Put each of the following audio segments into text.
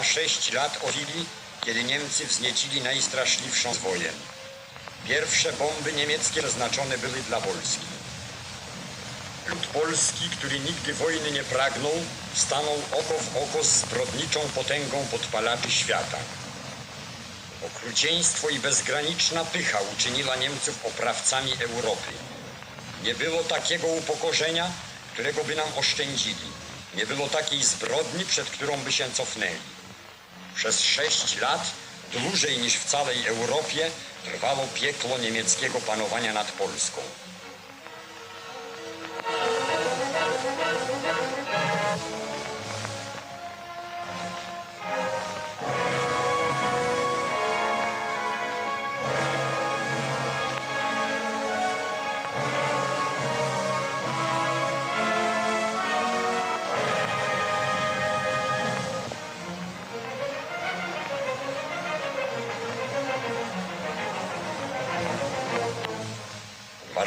mija sześć lat od chwili, kiedy Niemcy wzniecili najstraszliwszą z wojen. Pierwsze bomby niemieckie przeznaczone były dla Polski. Lud polski, który nigdy wojny nie pragnął, stanął oko w oko z zbrodniczą potęgą podpalaczy świata. Okrucieństwo i bezgraniczna pycha uczyniła Niemców oprawcami Europy. Nie było takiego upokorzenia, którego by nam oszczędzili. Nie było takiej zbrodni, przed którą by się cofnęli. Przez sześć lat, dłużej niż w całej Europie, trwało piekło niemieckiego panowania nad Polską.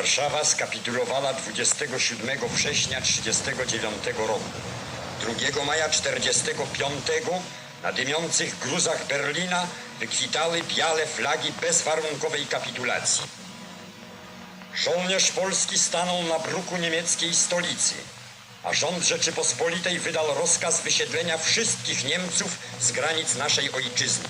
Warszawa skapitulowała 27 września 1939 roku. 2 maja 1945 na dymiących gruzach Berlina wykwitały białe flagi bezwarunkowej kapitulacji. Żołnierz polski stanął na bruku niemieckiej stolicy, a rząd Rzeczypospolitej wydał rozkaz wysiedlenia wszystkich Niemców z granic naszej ojczyzny.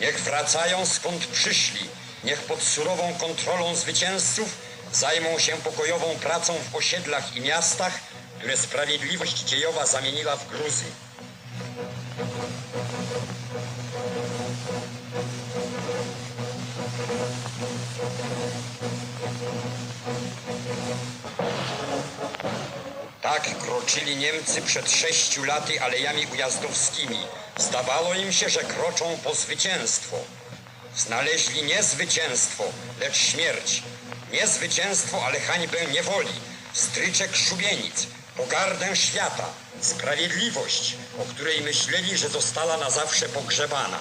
Niech wracają skąd przyszli, niech pod surową kontrolą zwycięzców zajmą się pokojową pracą w osiedlach i miastach, które sprawiedliwość dziejowa zamieniła w gruzy. Tak kroczyli Niemcy przed sześciu laty alejami ujazdowskimi. Zdawało im się, że kroczą po zwycięstwo. Znaleźli nie zwycięstwo, lecz śmierć. Nie zwycięstwo, ale hańbę niewoli, stryczek szubienic, pogardę świata, sprawiedliwość, o której myśleli, że została na zawsze pogrzebana.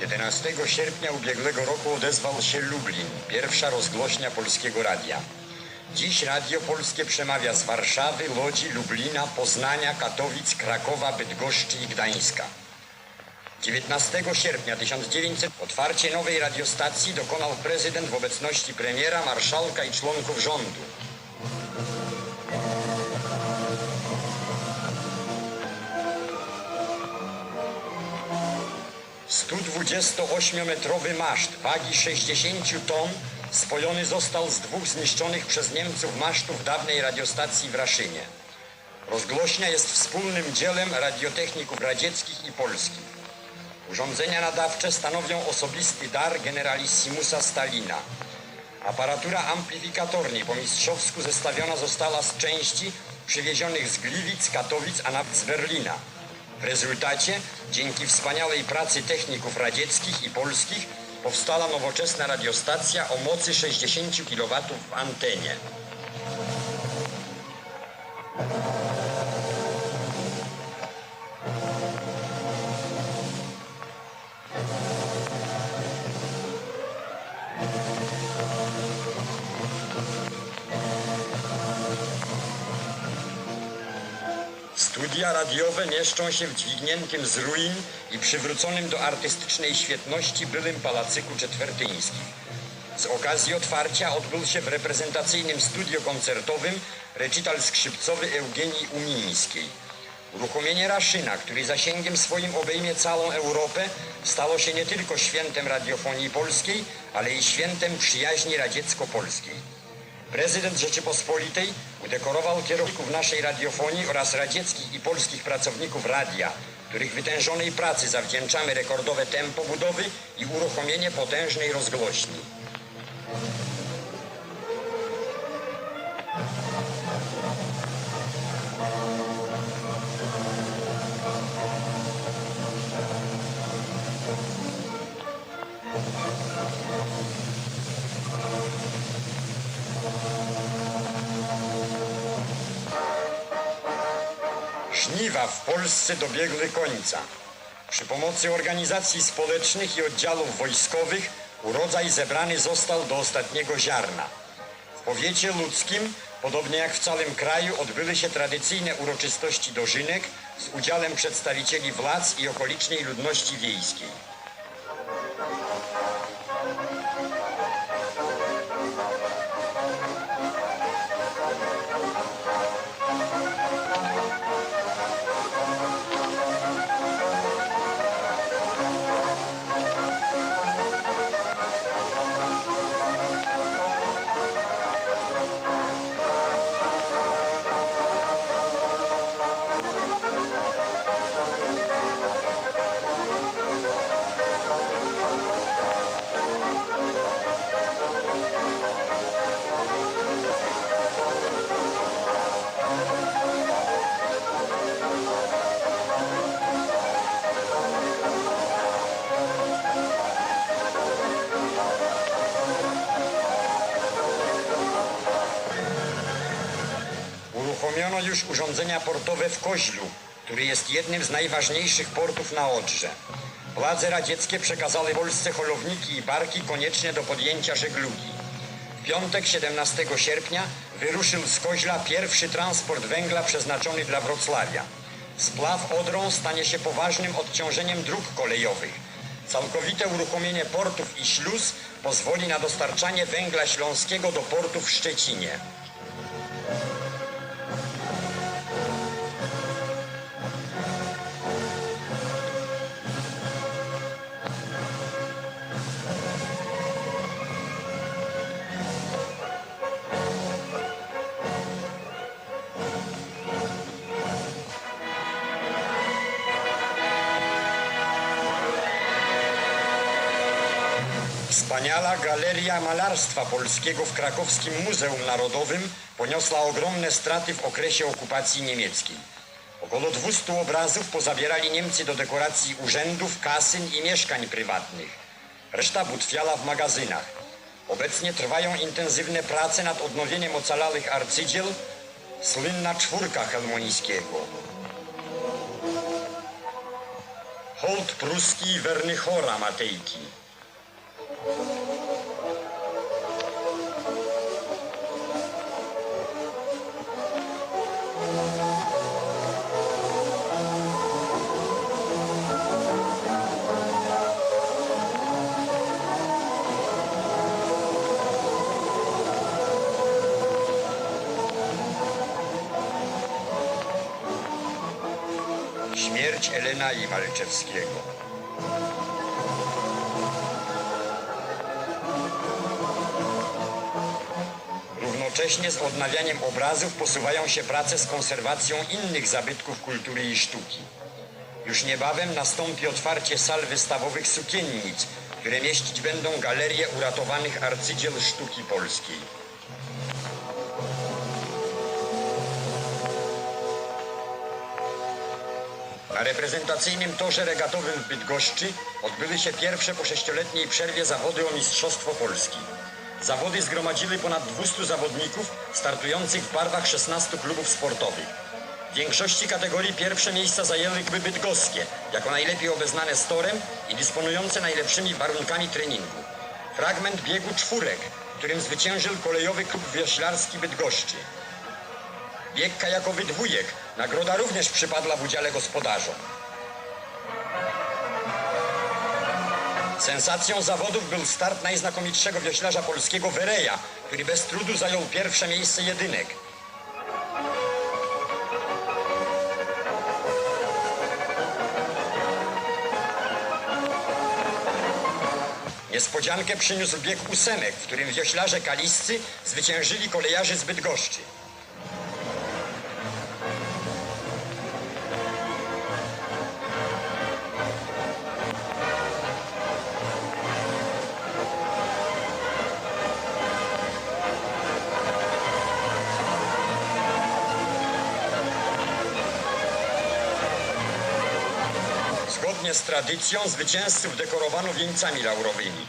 11 sierpnia ubiegłego roku odezwał się Lublin, pierwsza rozgłośnia Polskiego Radia. Dziś Radio Polskie przemawia z Warszawy, Łodzi, Lublina, Poznania, Katowic, Krakowa, Bydgoszczy i Gdańska. 19 sierpnia 1900 otwarcie nowej radiostacji dokonał prezydent w obecności premiera, marszałka i członków rządu. 128-metrowy maszt wagi 60 ton spojony został z dwóch zniszczonych przez Niemców masztów dawnej radiostacji w Raszynie. Rozgłośnia jest wspólnym dziełem radiotechników radzieckich i polskich. Urządzenia nadawcze stanowią osobisty dar generalissimusa Stalina. Aparatura amplifikatornej po mistrzowsku zestawiona została z części przywiezionych z Gliwic, Katowic, a nawet z Berlina. W rezultacie, dzięki wspaniałej pracy techników radzieckich i polskich, powstała nowoczesna radiostacja o mocy 60 kW w antenie. Studia radiowe mieszczą się w dźwigniętym z ruin i przywróconym do artystycznej świetności byłym Pałacyku Czetwertyńskich. Z okazji otwarcia odbył się w reprezentacyjnym studio koncertowym recital skrzypcowy Eugenii Umińskiej. Uruchomienie Raszyna, który zasięgiem swoim obejmie całą Europę, stało się nie tylko świętem radiofonii polskiej, ale i świętem przyjaźni radziecko-polskiej. Prezydent Rzeczypospolitej udekorował kierowników naszej radiofonii oraz radzieckich i polskich pracowników radia, których wytężonej pracy zawdzięczamy rekordowe tempo budowy i uruchomienie potężnej rozgłośni. Żniwa w Polsce dobiegły końca. Przy pomocy organizacji społecznych i oddziałów wojskowych Urodzaj zebrany został do ostatniego ziarna. W powiecie ludzkim, podobnie jak w całym kraju, odbyły się tradycyjne uroczystości dożynek z udziałem przedstawicieli władz i okolicznej ludności wiejskiej. Już urządzenia portowe w Koźlu, który jest jednym z najważniejszych portów na Odrze. Władze radzieckie przekazały Polsce holowniki i barki konieczne do podjęcia żeglugi. W piątek 17 sierpnia wyruszył z Koźla pierwszy transport węgla przeznaczony dla Wrocławia. Splaw Odrą stanie się poważnym odciążeniem dróg kolejowych. Całkowite uruchomienie portów i śluz pozwoli na dostarczanie węgla śląskiego do portu w Szczecinie. Wspaniała galeria malarstwa polskiego w krakowskim Muzeum Narodowym poniosła ogromne straty w okresie okupacji niemieckiej. Około 200 obrazów pozabierali Niemcy do dekoracji urzędów, kasyn i mieszkań prywatnych. Reszta butwiała w magazynach. Obecnie trwają intensywne prace nad odnowieniem ocalałych arcydzieł, słynna czwórka Helmońskiego. Holt pruski Wernychora Matejki. Śmierć Elena i Malczewskiego. Równocześnie z odnawianiem obrazów posuwają się prace z konserwacją innych zabytków kultury i sztuki. Już niebawem nastąpi otwarcie sal wystawowych sukiennic, które mieścić będą galerie uratowanych arcydzieł sztuki polskiej. Na reprezentacyjnym torze regatowym w Bydgoszczy odbyły się pierwsze po sześcioletniej przerwie zawody o Mistrzostwo Polski. Zawody zgromadziły ponad 200 zawodników startujących w barwach 16 klubów sportowych. W większości kategorii pierwsze miejsca zajęły kluby bydgoskie, jako najlepiej obeznane z torem i dysponujące najlepszymi warunkami treningu. Fragment biegu czwórek, którym zwyciężył kolejowy klub wioślarski Bydgoszczy. Bieg kajakowy dwójek. Nagroda również przypadła w udziale gospodarzom. Sensacją zawodów był start najznakomitszego wioślarza polskiego Wereja, który bez trudu zajął pierwsze miejsce jedynek. Niespodziankę przyniósł bieg ósemek, w którym wioślarze kaliscy zwyciężyli kolejarzy z Bydgoszczy. Zgodnie z tradycją zwycięzców dekorowano wieńcami laurowymi.